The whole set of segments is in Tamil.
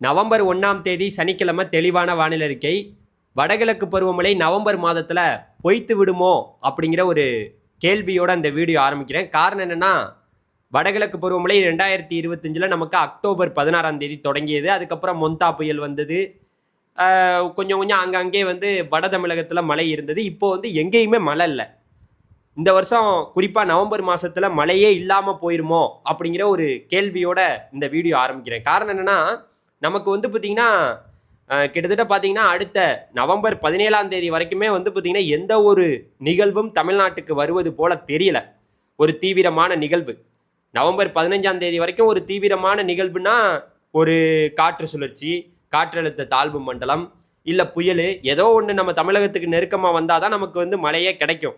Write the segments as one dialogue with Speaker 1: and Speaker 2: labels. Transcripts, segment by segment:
Speaker 1: நவம்பர் ஒன்றாம் தேதி சனிக்கிழமை தெளிவான வானிலை இருக்கை வடகிழக்கு பருவமழை நவம்பர் மாதத்தில் பொய்த்து விடுமோ அப்படிங்கிற ஒரு கேள்வியோட அந்த வீடியோ ஆரம்பிக்கிறேன். காரணம் என்னென்னா வடகிழக்கு பருவமழை ரெண்டாயிரத்தி இருபத்தஞ்சில் நமக்கு அக்டோபர் பதினாறாம் தேதி தொடங்கியது. அதுக்கப்புறம் மொந்தா புயல் வந்தது. கொஞ்சம் கொஞ்சம் அங்கங்கே வந்து வட தமிழகத்தில் மழை இருந்தது. இப்போ வந்து எங்கேயுமே மழை இல்லை. இந்த வருஷம் குறிப்பாக நவம்பர் மாதத்தில் மழையே இல்லாமல் போயிருமோ அப்படிங்கிற ஒரு கேள்வியோட இந்த வீடியோ ஆரம்பிக்கிறேன். காரணம் என்னென்னா நமக்கு வந்து பார்த்திங்கன்னா கிட்டத்தட்ட பார்த்தீங்கன்னா அடுத்த நவம்பர் பதினேழாம் தேதி வரைக்குமே வந்து பார்த்திங்கன்னா எந்த ஒரு நிகழ்வும் தமிழ்நாட்டுக்கு வருவது போல தெரியல. ஒரு தீவிரமான நிகழ்வு. நவம்பர் பதினஞ்சாம் தேதி வரைக்கும் ஒரு தீவிரமான நிகழ்வுனா ஒரு காற்று சுழற்சி காற்றழுத்த தாழ்வு மண்டலம் இல்லை புயல் ஏதோ ஒன்று நம்ம தமிழகத்துக்கு நெருக்கமாக வந்தால் தான் நமக்கு வந்து மழையே கிடைக்கும்.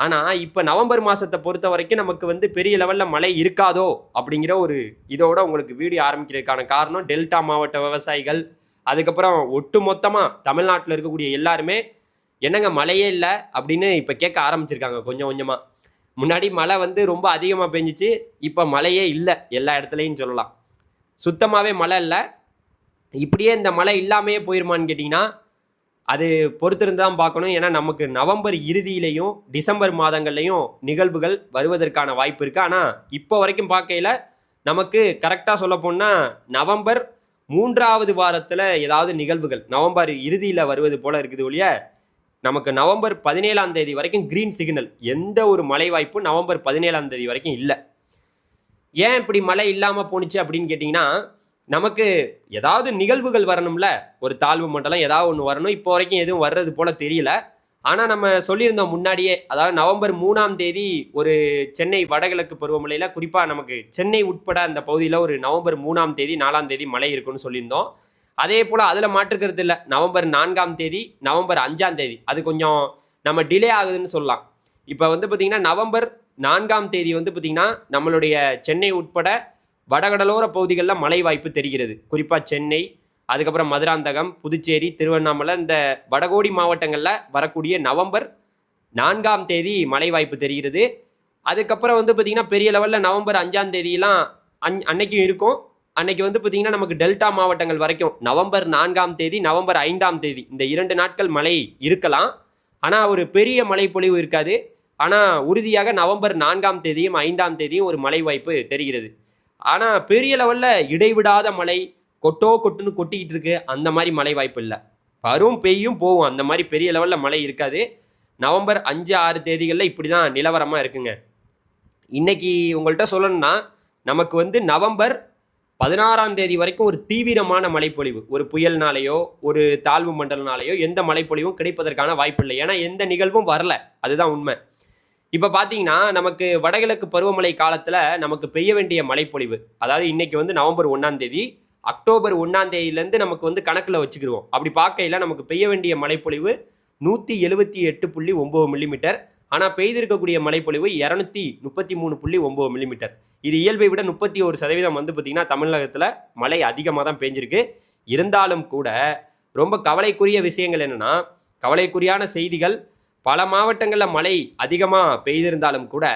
Speaker 1: ஆனால் இப்போ நவம்பர் மாதத்தை பொறுத்த வரைக்கும் நமக்கு வந்து பெரிய லெவலில் மழை இருக்காதோ அப்படிங்கிற ஒரு இதோட உங்களுக்கு வீடியோ ஆரம்பிக்கிறதுக்கான காரணம் டெல்டா மாவட்ட விவசாயிகள். அதுக்கப்புறம் ஒட்டு மொத்தமாக தமிழ்நாட்டில் இருக்கக்கூடிய எல்லாருமே என்னங்க மழையே இல்லை அப்படின்னு இப்போ கேட்க ஆரம்பிச்சிருக்காங்க கொஞ்சம் கொஞ்சமாக முன்னாடி மழை வந்து ரொம்ப அதிகமாக பெஞ்சிச்சு இப்போ மழையே இல்லை எல்லா இடத்துலையும் சொல்லலாம். சுத்தமாகவே மழை இல்லை. இப்படியே இந்த மழை இல்லாமையே போயிருமான்னு கேட்டிங்கன்னா அது பொறுத்திருந்து தான் பார்க்கணும். ஏன்னா நமக்கு நவம்பர் இறுதியிலையும் டிசம்பர் மாதங்கள்லையும் நிகழ்வுகள் வருவதற்கான வாய்ப்பு இருக்குது ஆனால் இப்போ வரைக்கும் பார்க்கையில் நமக்கு கரெக்டாக சொல்ல போனால் நவம்பர் மூன்றாவது வாரத்தில் ஏதாவது நிகழ்வுகள் நவம்பர் இறுதியில் வருவது போல இருக்குது ஒழிய நமக்கு நவம்பர் பதினேழாம் தேதி வரைக்கும் க்ரீன் சிக்னல் எந்த ஒரு மழை வாய்ப்பும் நவம்பர் பதினேழாம் தேதி வரைக்கும் இல்லை. ஏன் இப்படி மழை இல்லாமல் போணுச்சு அப்படின்னு கேட்டிங்கன்னா நமக்கு ஏதாவது நிகழ்வுகள் வரணும்ல? ஒரு தாழ்வு மண்டலம் ஏதாவது ஒன்று வரணும். இப்போ வரைக்கும் எதுவும் வர்றது போல தெரியல. ஆனால் நம்ம சொல்லியிருந்தோம் முன்னாடியே அதாவது நவம்பர் மூணாம் தேதி ஒரு சென்னை வடகிழக்கு பருவமழையில் குறிப்பாக நமக்கு சென்னை உட்பட அந்த பகுதியில் ஒரு நவம்பர் மூணாம் தேதி நாலாம் தேதி மழை இருக்குன்னு சொல்லியிருந்தோம். அதே போல் அதில் மாற்றுக்கிறது இல்லை. நவம்பர் நான்காம் தேதி நவம்பர் அஞ்சாம் தேதி. அது கொஞ்சம் நம்ம டிலே ஆகுதுன்னு சொல்லலாம். இப்போ வந்து பார்த்திங்கன்னா நவம்பர் நான்காம் தேதி வந்து பார்த்திங்கன்னா நம்மளுடைய சென்னை உட்பட வடகடலோர பகுதிகளில் மழை வாய்ப்பு தெரிகிறது. குறிப்பாக சென்னை அதுக்கப்புறம் மதுராந்தகம் புதுச்சேரி திருவண்ணாமலை இந்த வடகோடி மாவட்டங்களில் வரக்கூடிய நவம்பர் நான்காம் தேதி மழை வாய்ப்பு தெரிகிறது. அதுக்கப்புறம் வந்து பார்த்திங்கன்னா பெரிய லெவலில் நவம்பர் அஞ்சாம் தேதியெலாம் அன் அன்னைக்கும் இருக்கும். அன்னைக்கு வந்து பார்த்திங்கன்னா நமக்கு டெல்டா மாவட்டங்கள் வரைக்கும் நவம்பர் நான்காம் தேதி நவம்பர் ஐந்தாம் தேதி இந்த இரண்டு நாட்கள் மழை இருக்கலாம். ஆனால் ஒரு பெரிய மழை பொழிவு இருக்காது. ஆனால் உறுதியாக நவம்பர் நான்காம் தேதியும் ஐந்தாம் தேதியும் ஒரு மழை வாய்ப்பு தெரிகிறது. ஆனால் பெரிய லெவலில் இடைவிடாத மழை கொட்டோ கொட்டுன்னு கொட்டிக்கிட்டு இருக்கு அந்த மாதிரி மழை வாய்ப்பு இல்லை. வரும் பெய்யும் போகும் அந்த மாதிரி பெரிய லெவலில் மழை இருக்காது. நவம்பர் அஞ்சு ஆறு தேதிகளில் இப்படி தான் நிலவரமாக இருக்குங்க. இன்னைக்கு உங்கள்கிட்ட சொல்லணும்னா நமக்கு வந்து நவம்பர் பதினாறாம் தேதி வரைக்கும் ஒரு தீவிரமான மழைப்பொழிவு. ஒரு புயல்னாலேயோ ஒரு தாழ்வு மண்டலனாலேயோ எந்த மழைப்பொழிவும் கிடைப்பதற்கான வாய்ப்பு இல்லை. ஏன்னா எந்த நிகழ்வும் வரல. அதுதான் உண்மை. இப்போ பார்த்தீங்கன்னா நமக்கு வடகிழக்கு பருவமழை காலத்தில் நமக்கு பெய்ய வேண்டிய மழைப்பொழிவு. அதாவது இன்னைக்கு வந்து நவம்பர் ஒன்றாம் தேதி அக்டோபர் ஒன்றாம் தேதியிலேருந்து நமக்கு வந்து கணக்கில் வச்சுக்கிடுவோம் அப்படி பார்க்கையில் நமக்கு பெய்ய வேண்டிய மழைப்பொழிவு நூற்றி எழுபத்தி எட்டு புள்ளி ஒம்பது மில்லிமீட்டர். ஆனால் பெய்திருக்கக்கூடிய மழைப்பொழிவு இரநூத்தி முப்பத்தி மூணு புள்ளி ஒம்பது மில்லிமீட்டர். இது இயல்பை விட முப்பத்தி ஒரு சதவீதம் வந்து பார்த்திங்கன்னா தமிழகத்தில் மழை அதிகமாக தான் பெஞ்சிருக்கு. இருந்தாலும் கூட ரொம்ப கவலைக்குரிய விஷயங்கள் என்னென்னா கவலைக்குரியான செய்திகள் பல மாவட்டங்களில் மழை அதிகமாக பெய்திருந்தாலும் கூட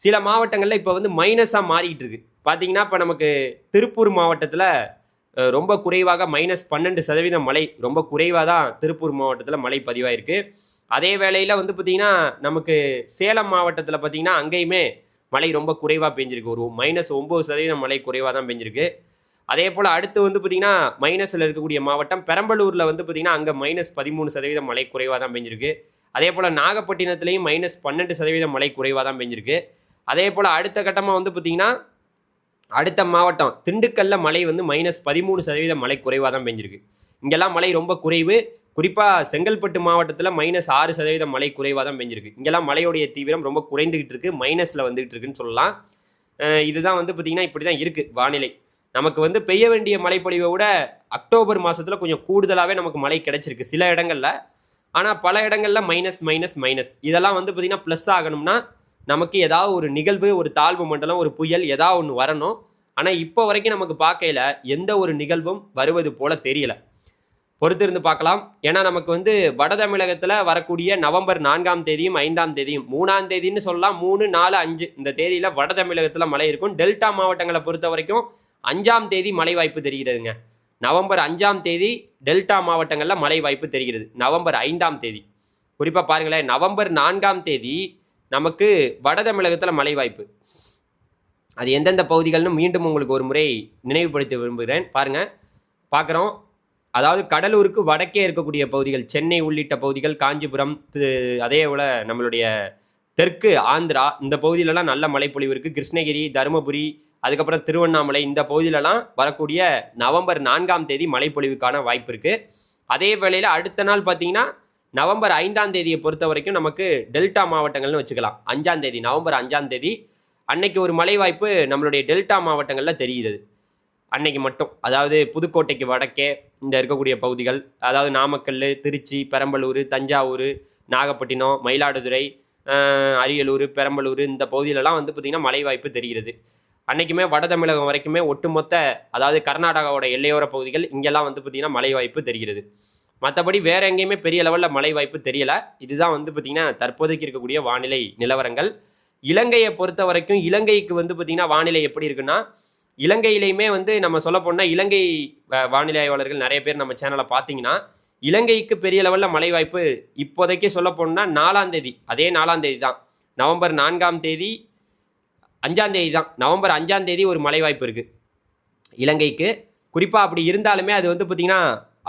Speaker 1: சில மாவட்டங்களில் இப்போ வந்து மைனஸாக மாறிக்கிட்டு இருக்கு. பார்த்தீங்கன்னா இப்போ நமக்கு திருப்பூர் மாவட்டத்தில் ரொம்ப குறைவாக மைனஸ் பன்னெண்டு சதவீதம் மழை ரொம்ப குறைவாக தான் திருப்பூர் மாவட்டத்தில் மழை பதிவாயிருக்கு. அதே வேளையில் வந்து பார்த்திங்கன்னா நமக்கு சேலம் மாவட்டத்தில் பார்த்திங்கன்னா அங்கேயுமே மழை ரொம்ப குறைவாக பெஞ்சிருக்கு. ஒரு மைனஸ் ஒம்பது சதவீதம் மழை குறைவாக தான் பெஞ்சிருக்கு. அதே போல் அடுத்து வந்து பார்த்திங்கன்னா மைனஸில் இருக்கக்கூடிய மாவட்டம் பெரம்பலூரில் வந்து பார்த்திங்கன்னா அங்கே மைனஸ் பதிமூணு சதவீதம் மழை குறைவாக தான் பெஞ்சிருக்கு. அதே போல் நாகப்பட்டினத்துலேயும் மைனஸ் பன்னெண்டு சதவீதம் மழை குறைவாக தான் பெஞ்சிருக்கு. அதே போல் அடுத்த கட்டமாக வந்து பார்த்திங்கன்னா அடுத்த மாவட்டம் திண்டுக்கல்ல மழை வந்து மைனஸ் பதிமூணு சதவீதம் மழை குறைவாக தான் பெஞ்சிருக்கு. இங்கெல்லாம் மழை ரொம்ப குறைவு. குறிப்பாக செங்கல்பட்டு மாவட்டத்தில் மைனஸ் ஆறு சதவீதம் மழை குறைவாக தான் பெஞ்சிருக்கு. இங்கெல்லாம் மழையுடைய தீவிரம் ரொம்ப குறைந்துகிட்டு இருக்கு. மைனஸில் வந்துகிட்டு இருக்குன்னு சொல்லலாம். இதுதான் வந்து பார்த்திங்கன்னா இப்படி தான் இருக்குது வானிலை. நமக்கு வந்து பெய்ய வேண்டிய மழைப்பொழிவை விட அக்டோபர் மாதத்தில் கொஞ்சம் கூடுதலாகவே நமக்கு மழை கிடைச்சிருக்கு. சில இடங்களில் ஆனால் பல இடங்களில் மைனஸ் மைனஸ் மைனஸ் இதெல்லாம் வந்து பார்த்திங்கன்னா ப்ளஸ் ஆகணும்னா நமக்கு ஏதாவது ஒரு நிகழ்வு ஒரு தாழ்வு மண்டலம் ஒரு புயல் ஏதாவது ஒன்று வரணும். ஆனால் இப்போ வரைக்கும் நமக்கு பார்க்கையில் எந்த ஒரு நிகழ்வும் வருவது போல தெரியல. பொறுத்திருந்து பார்க்கலாம். ஏன்னா நமக்கு வந்து வட தமிழகத்தில் வரக்கூடிய நவம்பர் நான்காம் தேதியும் ஐந்தாம் தேதியும் மூணாம் தேதின்னு சொல்லலாம் மூணு நாலு அஞ்சு இந்த தேதியில் வட தமிழகத்தில் மழை இருக்கும். டெல்டா மாவட்டங்களை பொறுத்த வரைக்கும் அஞ்சாம் தேதி மழை வாய்ப்பு தெரிகிறதுங்க. நவம்பர் அஞ்சாம் தேதி டெல்டா மாவட்டங்களில் மழை வாய்ப்பு தெரிகிறது. நவம்பர் ஐந்தாம் தேதி. குறிப்பாக பாருங்களேன் நவம்பர் நான்காம் தேதி நமக்கு வட தமிழகத்தில் மழை வாய்ப்பு. அது எந்தெந்த பகுதிகள்னு மீண்டும் உங்களுக்கு ஒரு முறை நினைவுபடுத்த விரும்புகிறேன். பாருங்கள் பார்க்குறோம் அதாவது கடலூருக்கு வடக்கே இருக்கக்கூடிய பகுதிகள் சென்னை உள்ளிட்ட பகுதிகள் காஞ்சிபுரம் அதே போல் நம்மளுடைய தெற்கு ஆந்திரா இந்த பகுதியிலலாம் நல்ல மழைப்பொழிவு இருக்குது கிருஷ்ணகிரி தருமபுரி அதுக்கப்புறம் திருவண்ணாமலை இந்த பகுதியிலலாம் வரக்கூடிய நவம்பர் நான்காம் தேதி மழைப்பொழிவுக்கான வாய்ப்பு இருக்குது அதே வேளையில் அடுத்த நாள் பார்த்தீங்கன்னா நவம்பர் ஐந்தாம் தேதியை பொறுத்த வரைக்கும் நமக்கு டெல்டா மாவட்டங்கள்னு வச்சுக்கலாம். அஞ்சாம் தேதி நவம்பர் அஞ்சாம் தேதி அன்னைக்கு ஒரு மழை வாய்ப்பு நம்மளுடைய டெல்டா மாவட்டங்களில் தெரிகிறது அன்னைக்கு மட்டும். அதாவது புதுக்கோட்டைக்கு வடக்கே இந்த இருக்கக்கூடிய பகுதிகள் அதாவது நாமக்கல் திருச்சி பெரம்பலூர் தஞ்சாவூர் நாகப்பட்டினம் மயிலாடுதுறை அரியலூர் பெரம்பலூர் இந்த பகுதியிலலாம் வந்து பார்த்திங்கன்னா மழை வாய்ப்பு தெரிகிறது. அன்றைக்குமே வட தமிழகம் வரைக்குமே ஒட்டுமொத்த அதாவது கர்நாடகாவோட எல்லையோர பகுதிகள் இங்கெல்லாம் வந்து பார்த்திங்கன்னா மழை வாய்ப்பு தெரிகிறது. மற்றபடி வேறு எங்கேயுமே பெரிய லெவலில் மழை வாய்ப்பு தெரியலை. இதுதான் வந்து பார்த்திங்கன்னா தற்போதைக்கு இருக்கக்கூடிய வானிலை நிலவரங்கள். இலங்கையை பொறுத்த வரைக்கும் இலங்கைக்கு வந்து பார்த்திங்கன்னா வானிலை எப்படி இருக்குன்னா இலங்கையிலையுமே வந்து நம்ம சொல்ல போனால் இலங்கை வ- வானிலை ஆய்வாளர்கள் நிறைய பேர் நம்ம சேனலை பார்த்தீங்கன்னா இலங்கைக்கு பெரிய லெவலில் மழை வாய்ப்பு இப்போதைக்கு சொல்ல போனால் நாலாம் தேதி அதே நாலாம் தேதி தான். நவம்பர் நான்காம் தேதி அஞ்சாம் தேதி தான். நவம்பர் அஞ்சாம் தேதி ஒரு மழை வாய்ப்பு இருக்குது இலங்கைக்கு. குறிப்பாக அப்படி இருந்தாலுமே அது வந்து பார்த்திங்கன்னா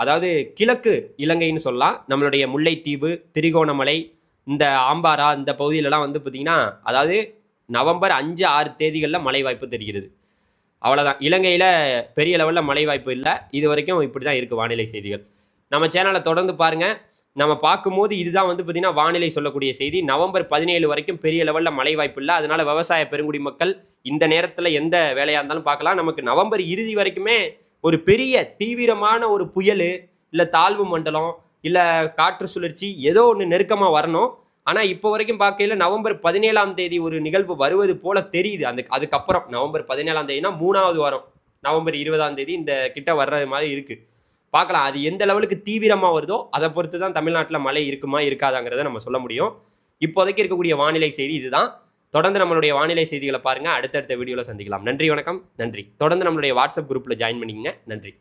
Speaker 1: அதாவது கிழக்கு இலங்கைன்னு சொல்லலாம். நம்மளுடைய முல்லைத்தீவு திரிகோணமலை இந்த ஆம்பாரா இந்த பகுதியிலலாம் வந்து பார்த்திங்கன்னா அதாவது நவம்பர் அஞ்சு ஆறு தேதிகளில் மழை வாய்ப்பு தெரிகிறது. அவ்வளோதான் இலங்கையில் பெரிய லெவலில் மழை வாய்ப்பு இல்லை. இது வரைக்கும் இப்படி தான் இருக்குது வானிலை செய்திகள். நம்ம சேனலை தொடர்ந்து பாருங்கள் நம்ம பார்க்கும்போது இதுதான் வந்து பார்த்திங்கன்னா வானிலை சொல்லக்கூடிய செய்தி. நவம்பர் பதினேழு வரைக்கும் பெரிய லெவலில் மழை வாய்ப்பு இல்லை. அதனால் விவசாய பெருங்குடி மக்கள் இந்த நேரத்தில் எந்த வேலையாக இருந்தாலும் பார்க்கலாம். நமக்கு நவம்பர் இறுதி வரைக்குமே ஒரு பெரிய தீவிரமான ஒரு புயல் இல்லை தாழ்வு மண்டலம் இல்லை காற்று சுழற்சி ஏதோ ஒன்று நெருக்கமாக வரணும். ஆனால் இப்போ வரைக்கும் பார்க்கையில நவம்பர் பதினேழாம் தேதி ஒரு நிகழ்வு வருவது போல தெரியுது. அந்த அதுக்கப்புறம் நவம்பர் பதினேழாம் தேதினா மூணாவது வாரம். நவம்பர் இருபதாம் தேதி இந்த கிட்ட வர்றது மாதிரி இருக்குது பார்க்கலாம். அது எந்த லெவலுக்கு தீவிரமாக வருதோ அதை பொறுத்து தான் தமிழ்நாட்டில் மழை இருக்குமா இருக்காதாங்கிறத நம்ம சொல்ல முடியும். இப்போதைக்கு இருக்கக்கூடிய வானிலை செய்தி இதுதான். தொடர்ந்து நம்மளுடைய வானிலை செய்திகளை பாருங்கள் அடுத்தடுத்த வீடியோவில் சந்திக்கலாம். நன்றி வணக்கம். நன்றி. தொடர்ந்து நம்மளுடைய வாட்ஸ்அப் குரூப்பில் ஜாயின் பண்ணிக்கங்க. நன்றி.